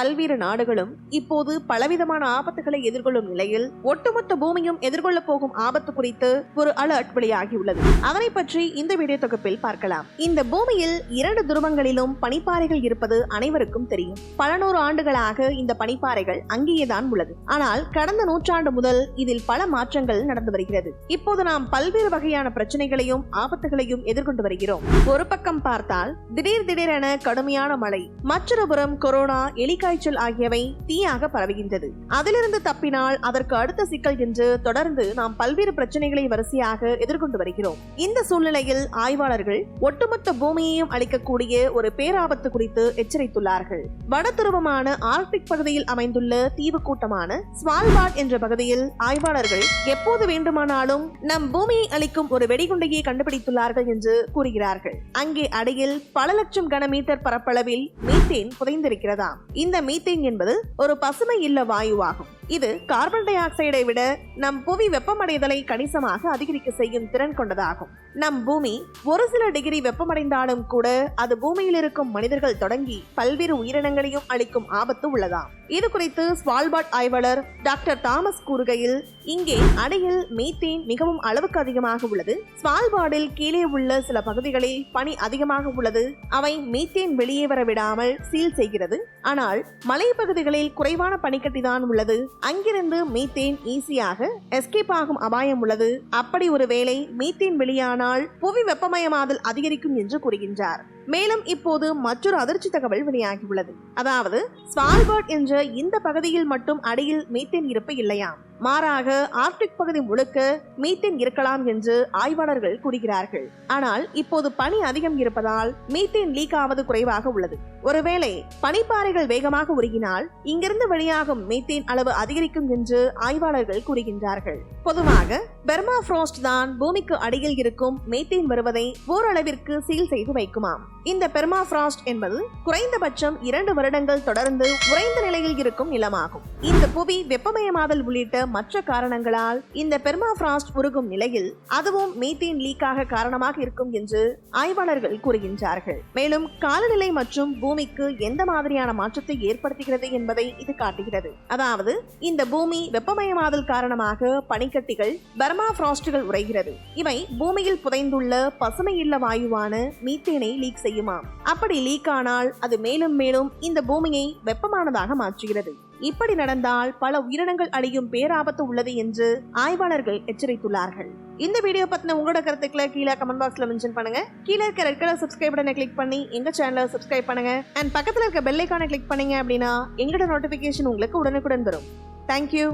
பல்வேறு நாடுகளும் இப்போது பலவிதமான ஆபத்துகளை எதிர்கொள்ளும் நிலையில் ஒட்டுமொத்த பூமியும் எதிர்கொள்ள போகும் ஆபத்து குறித்து ஒரு அலர்ட் வெளியாகியுள்ளது. அதனை பற்றி இந்த வீடியோ தொகுப்பில் பார்க்கலாம். இந்த பூமியில் இரண்டு துருவங்களிலும் பனிப்பாறைகள் இருப்பது அனைவருக்கும் தெரியும். பல நூறு ஆண்டுகளாக இந்த பனிப்பாறைகள் அங்கேயேதான் உள்ளது. ஆனால் கடந்த நூற்றாண்டு முதல் இதில் பல மாற்றங்கள் நடந்து வருகிறது. இப்போது நாம் பல்வேறு வகையான பிரச்சனைகளையும் ஆபத்துகளையும் எதிர்கொண்டு வருகிறோம். ஒரு பக்கம் பார்த்தால் திடீர் திடீரென கடுமையான மழை மற்றொரு புறம் கொரோனா எலிக்காய்ச்சல் ஆகியவை தீயாக பரவுகின்றது. அதிலிருந்து தப்பினால் அதற்கு அடுத்த சிக்கல் என்று தொடர்ந்து நாம் பல்வேறு பிரச்சனைகளை வரிசையாக எதிர்கொண்டு வருகிறோம். இந்த சூழ்நிலையில் ஆய்வாளர்கள் ஒட்டுமொத்த பூமியையும் அளிக்கக்கூடிய ஒரு பேராபத்து குறித்து எச்சரித்துள்ளார்கள். வட துருவமான ஆர்க்டிக் பகுதியில் அமைந்துள்ள தீவு கூட்டமான ஸ்வால்பார்ட் என்ற பகுதியில் ஆய்வாளர்கள் எப்போது வேண்டுமானாலும் நம் பூமியை அளிக்கும் ஒரு வெடிகுண்டையை கண்டுபிடித்துள்ளார்கள் என்று கூறுகிறார்கள். அங்கே அடியில் பல லட்சம் கனமீட்டர் பரப்பளவில் மீத்தேன் புதைந்திருக்கிறதாம். இந்த மீத்தேன் என்பது ஒரு பசுமை இல்ல வாயுவாகும். இது கார்பன் டை ஆக்சைடை விட நம் புவி வெப்பமடைதலை கணிசமாக அதிகரிக்க செய்யும் திறன் கொண்டதாகும். நம் பூமி ஒரு சில டிகிரி வெப்பமடைந்தாலும் கூட அது பூமியில் இருக்கும் மனிதர்கள் தொடங்கி பல்வேறு உயிரினங்களையும் அளிக்கும் ஆபத்து உள்ளதாம். இது குறித்து ஸ்வால்பாட் ஆய்வாளர் டாக்டர் தாமஸ் கூறுகையில் இங்கே அடையில் மீத்தேன் மிகவும் அளவுக்கு அதிகமாக உள்ளது. ஸ்வால்பாடில் கீழே உள்ள சில பகுதிகளில் பனி அதிகமாக உள்ளது. அவை மீத்தேன் வெளியே வர விடாமல் சீல் செய்கிறது. ஆனால் மலைப்பகுதிகளில் குறைவான பனிக்கட்டி தான் உள்ளது. அங்கிருந்து மீத்தேன் ஈஸியாக எஸ்கேப் ஆகும் அபாயம் உள்ளது. அப்படி ஒரு வேளை மீத்தேன் வெளியானால் புவி வெப்பமயமாதல் அதிகரிக்கும் என்று கூறுகின்றார். மேலும் இப்போது மற்றொரு அதிர்ச்சி தகவல் வெளியாகியுள்ளது. அதாவது ஸ்வால்பர்ட் என்ற இந்த பகுதியில் மட்டும் அடியில் மீத்தேன் இருப்பு இல்லையாம் மாறாக ஆர்க்டிக் பகுதி முழுக்க மீத்தேன் இருக்கலாம் என்று ஆய்வாளர்கள் கூறுகிறார்கள். ஆனால் இப்போது பனி அதிகம் இருப்பதால் மீத்தேன் லீக் ஆவது குறைவாக உள்ளது. ஒருவேளை பனிப்பாறைகள் வேகமாக உருகினால் இங்கிருந்து வெளியாகும் மீத்தேன் அளவு அதிகரிக்கும் என்று ஆய்வாளர்கள் கூறுகின்றார்கள். பொதுவாக பெர்மா ஃப்ரோஸ்ட் தான் பூமிக்கு அடியில் இருக்கும் மீத்தேன் வருவதை ஓரளவிற்கு சீல் செய்து வைக்குமாம். இந்த பெர்மாஃப்ராஸ்ட் என்பது குறைந்தபட்சம் இரண்டு வருடங்கள் தொடர்ந்து உறைந்த நிலையில் இருக்கும் நிலமாகும். இந்த புவி வெப்பமயமாதல் உள்ளிட்ட மற்ற காரணங்களால் இந்த பெர்மாஃப்ராஸ்ட் உருகும் நிலையில் அதுவும் மீத்தேன் லீக்காக காரணமாக இருக்கும் என்று ஆய்வாளர்கள் கூறுகின்றார்கள். மேலும் காலநிலை மற்றும் பூமிக்கு எந்த மாதிரியான மாற்றத்தை ஏற்படுத்துகிறது என்பதை இது காட்டுகிறது. அதாவது இந்த பூமி வெப்பமயமாதல் காரணமாக பனிக்கட்டிகள் பெர்மாஃப்ராஸ்டுகள் உறைகிறது. இவை பூமியில் புதைந்துள்ள பசுமையுள்ள வாயுவான மீத்தேனை லீக் செய்யுமாம் அப்படி லீக் ஆனால் அது மேலும் மேலும் இந்த பூமியை வெப்பமானதாக மாற்றுகிறது. இப்படி நடந்தால் பல உயிரினங்கள் அழியும் பேராபத்து உள்ளது என்று ஆய்வாளர்கள் எச்சரித்துள்ளார்கள். இந்த வீடியோ பத்தின உங்களோட கருத்துக்களை கீழே கமெண்ட் பாக்ஸ்ல மென்ஷன் பண்ணுங்க. கீழே இருக்க ரெட் கலர் சப்ஸ்கிரைப் பட்டனை கிளிக் பண்ணி எங்க சேனலை சப்ஸ்கிரைப் பண்ணுங்க. அண்ட் பக்கத்துல இருக்க பெல் ஐக்கானை கிளிக் பண்ணீங்க அப்படின்னா எங்களோட நோட்டிபிகேஷன் உங்களுக்கு உடனுக்குடன் வரும். தேங்க்யூ